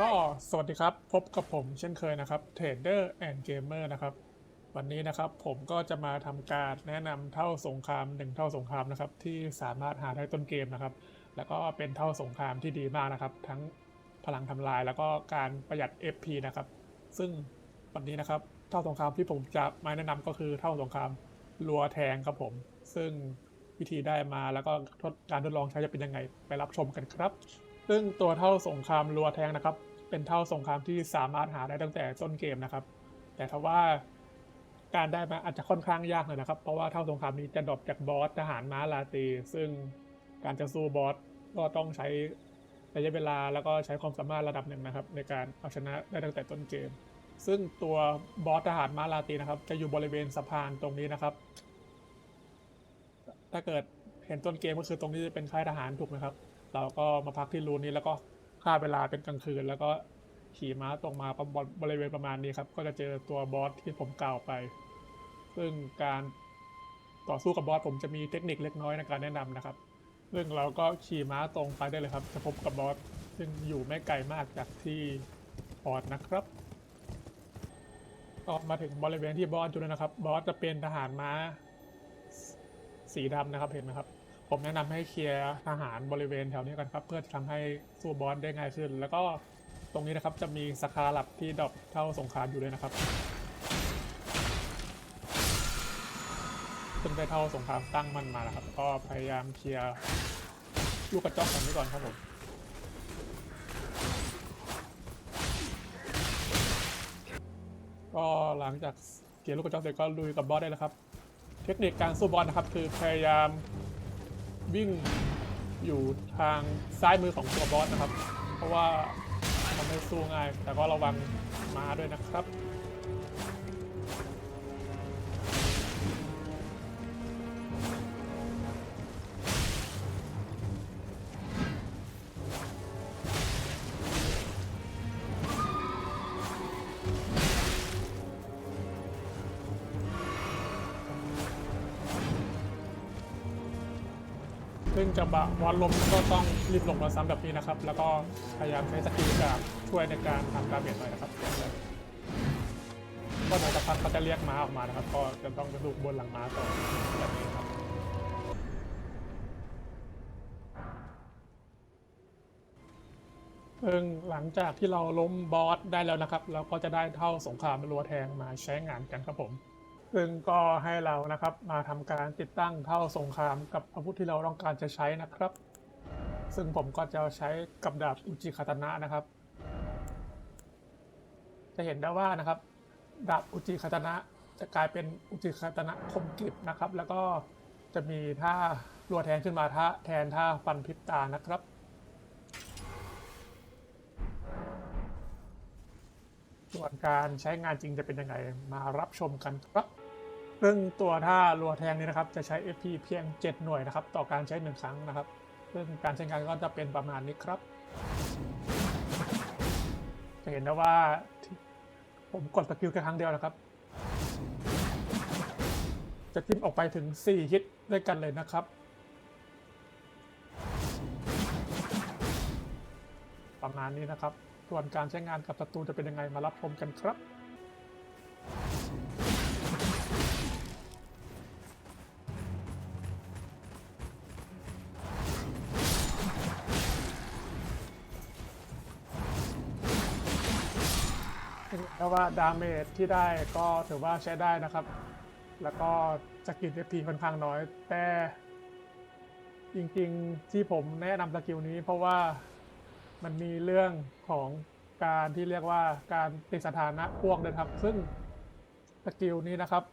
ก็สวัสดีครับ พบกับผมเช่นเคยนะครับ Trader and Gamer นะครับ วันนี้นะครับผมก็จะมาทำการแนะนำเท่าสงครามหนึ่งเท่าสงครามนะครับ ที่สามารถหาได้ต้นเกมนะครับ แล้วก็เป็นเท่าสงครามที่ดีมากนะครับ ทั้งพลังทำลายแล้วก็การประหยัด FP นะครับ ซึ่งวันนี้นะครับเท่าสงครามที่ผมจะมาแนะนำก็คือเท่าสงครามรัวแทงครับผม ซึ่งวิธีได้มาแล้วก็ทดการทดลองใช้จะเป็นยังไงไปรับชมกันครับ ซึ่งตัวเท่าสงครามรัวแทงนะครับ เป็นเท่าสงครามที่สามารถหาได้ตั้งแต่ต้นเกมนะครับ แต่ถ้าว่าการได้มาอาจจะค่อนข้างยากหน่อยนะครับ เพราะว่าเท่าสงครามนี้จะดรอปจากบอสทหารม้าลาตี ซึ่งการจะสู้บอสก็ต้องใช้ระยะเวลาแล้วก็ใช้ความสามารถระดับหนึ่งนะครับ ในการเอาชนะได้ตั้งแต่ต้นเกม ซึ่งตัวบอสทหารม้าลาตีนะครับ จะอยู่บริเวณสะพานตรงนี้นะครับ ถ้าเกิดเห็นต้นเกมก็คือตรงนี้จะเป็นค่ายทหารถูกไหมครับ เราก็มาพักที่รูนนี้แล้วก็ฆ่าเวลาเป็นกลางคืน แล้วก็ขี่ม้าตรงมาประมาณบริเวณประมาณนี้ครับ ก็จะเจอตัวบอสที่ผมกล่าวไป ซึ่งการต่อสู้กับบอสผมจะมีเทคนิคเล็กน้อยในการแนะนำนะครับ ซึ่งเราก็ขี่ม้าตรงไปได้เลยครับ จะพบกับบอสซึ่งอยู่ไม่ไกลมากจากที่พอร์ตนะครับก็มาถึงบริเวณที่บอสอยู่แล้วนะครับ บอสจะเป็นทหารม้าสีดำนะครับเห็นไหมครับ ผมแนะนำให้เคลียร์ทหารบริเวณแถวนี้กันครับเพื่อทำให้สู้บอสได้ง่ายขึ้น แล้วก็ตรงนี้นะครับจะมีสคาลับที่ดรอปเท่าสงครามอยู่เลยนะครับซึ่งได้เท่าสงครามตั้งมันมานะครับ ก็พยายามเคลียร์ลูกกระจอกกันไว้ก่อนครับผมก็หลังจากเกลียร์ลูกกระจอกเสร็จก็ลุยกับบอสได้แล้วครับ เทคนิคการสู้บอลนะครับ คือพยายาม วิ่งอยู่ทางซ้ายมือของตัวบอสนะครับ เพราะว่าทำให้สู้ง่าย แต่ก็ระวังมาด้วยนะครับ ซึ่งจังหวะวอลลมก็ต้องรีบลงมาซ้ำแบบนี้นะครับ แล้วก็พยายามใช้สกิลจากช่วยในการทำดาเมจหน่อยนะครับก็เดี๋ยวจะพักเขาจะเรียกม้าออกมานะครับ ก็จะต้องกระดูกบนหลังม้าต่อแบบนี้ครับซึ่งหลังจากที่เราล้มบอสได้แล้วนะครับ เราก็จะได้เท่าสงครามรัวแทงมาใช้งานกันครับผม ซึ่งก็ให้เรานะครับมาทำการติดตั้งเท่าสงครามกับอาวุธที่เราต้องการจะใช้นะครับ ซึ่งผมก็จะใช้กับดาบอุจิคาตนะนะครับ จะเห็นได้ว่านะครับ ดาบอุจิคาตนะจะกลายเป็นอุจิคาตนะคมกริบนะครับ แล้วก็จะมีท่ารัวแทนขึ้นมาท่าแทนท่าฟันพิบตานะครับส่วนการใช้งานจริงจะเป็นยังไงมารับชมกันครับ ซึ่งตัวท่ารัวแทงนี้นะครับจะใช้ FP เพียง 7 หน่วยนะครับ ต่อการใช้ 1 ครั้งนะครับ ซึ่งการใช้งานก็จะเป็นประมาณนี้ครับ จะเห็นได้ว่าผมกดสกิลแค่ครั้งเดียวนะครับ จะทิมออกไปถึง 4 ฮิตด้วยกันเลยนะครับ ประมาณนี้นะครับ ส่วนการใช้งานกับศัตรูจะเป็นยังไงมารับชมกันครับ เพราะว่าดาเมจที่ได้ก็ถือว่าใช้ได้นะครับ แล้วก็สกิลเอพีค่อนข้างน้อย แต่จริงๆที่ผมแนะนำสกิลนี้ เพราะว่ามันมีเรื่องของการที่เรียกว่าการติดสถานะพ่วงด้วยครับ ซึ่งสกิลนี้นะครับ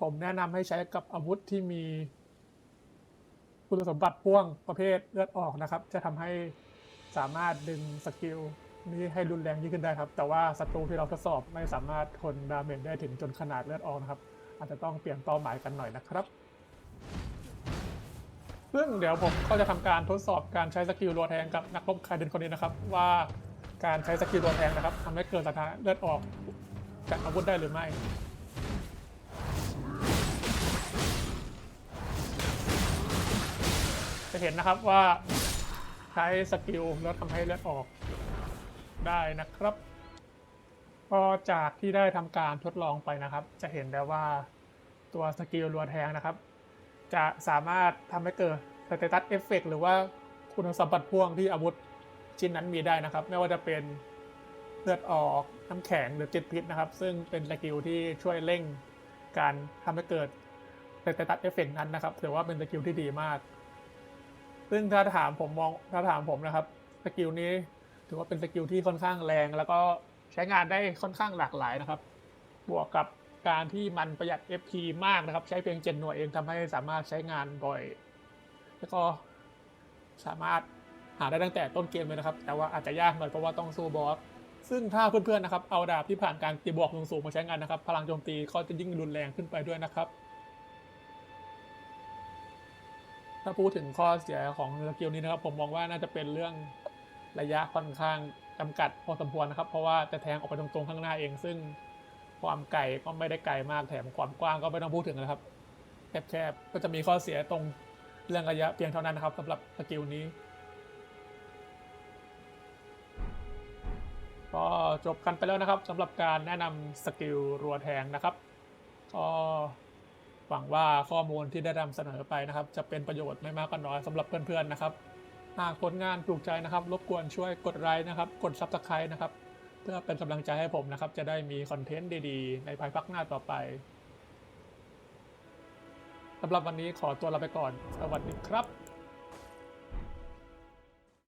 ผมแนะนำให้ใช้กับอาวุธที่มีคุณสมบัติพ่วงประเภทเลือดออกนะครับ จะทำให้สามารถดึงสกิล นี้ให้รุนแรงยิ่งขึ้นได้ครับ แต่ว่าศัตรูที่เราทดสอบไม่สามารถทนดาเมจได้ถึงจนขนาดเลือดออกนะครับ อาจจะต้องเปลี่ยนเป้าหมายกันหน่อยนะครับ ซึ่งเดี๋ยวผมก็จะทำการทดสอบการใช้สกิลรัวแทงกับนักรบคายเดนคนนี้นะครับ ว่าการใช้สกิลรัวแทงนะครับทำให้เกิดสถานเลือดออกจากอาวุธได้หรือไม่จะเห็นนะครับว่าใช้สกิลแล้วทำให้เลือดออก ได้นะครับก็จากที่ได้ทำการทดลองไปนะครับ จะเห็นได้ว่าตัวสกิลรัวแทงนะครับ จะสามารถทำให้เกิดสเตตัสเอฟเฟกหรือว่าคุณสมบัติพ่วงที่อาวุธชิ้นนั้นมีได้นะครับ ไม่ว่าจะเป็นเลือดออกน้ำแข็งหรือจิตพิษนะครับ ซึ่งเป็นสกิลที่ช่วยเร่งการทำให้เกิดสเตตัสเอฟเฟกนั้นนะครับถือว่าเป็นสกิลที่ดีมาก ซึ่งถ้าถามผมมองถ้าถามผมนะครับสกิลนี้ ถือว่าเป็นสกิลที่ค่อนข้างแรง แล้วก็ใช้งานได้ค่อนข้างหลากหลายนะครับ บวกกับการที่มันประหยัด FP มากนะครับ ใช้เพียงเจนหน่วยเองทำให้สามารถใช้งานบ่อย แล้วก็สามารถหาได้ตั้งแต่ต้นเกมเลยนะครับ แต่ว่าอาจจะยากหน่อยเพราะว่าต้องสู้บอส ซึ่งถ้าเพื่อนๆนะครับ เอาดาบที่ผ่านการตีบวกสูงๆมาใช้งานนะครับ พลังโจมตีก็จะยิ่งรุนแรงขึ้นไปด้วยนะครับ ถ้าพูดถึงข้อเสียของสกิลนี้นะครับ ผมมองว่าน่าจะเป็นเรื่อง ระยะค่อนข้างจำกัดพอสมควรนะครับ เพราะว่าจะแทงออกไปตรงๆข้างหน้าเอง ซึ่งความไกลก็ไม่ได้ไกลมากแถมความกว้างก็ไม่ต้องพูดถึงนะครับแคบๆก็จะมีข้อเสียตรงเรื่องระยะเพียงเท่านั้นนะครับสำหรับสกิลนี้ ก็จบกันไปแล้วนะครับสำหรับการแนะนำสกิลรัวแทงนะครับก็หวังว่าข้อมูลที่ได้นำเสนอไปนะครับ จะเป็นประโยชน์ไม่มากก็น้อยสำหรับเพื่อนๆนะครับ หากผลงานถูกใจนะครับ รบกวนช่วยกดไลค์นะครับ กด Subscribe นะครับ เพื่อเป็นกำลังใจให้ผมนะครับ จะได้มีคอนเทนต์ดีๆ ในภายภาคหน้าต่อไปสำหรับวันนี้ขอตัวลาไปก่อน สวัสดีครับ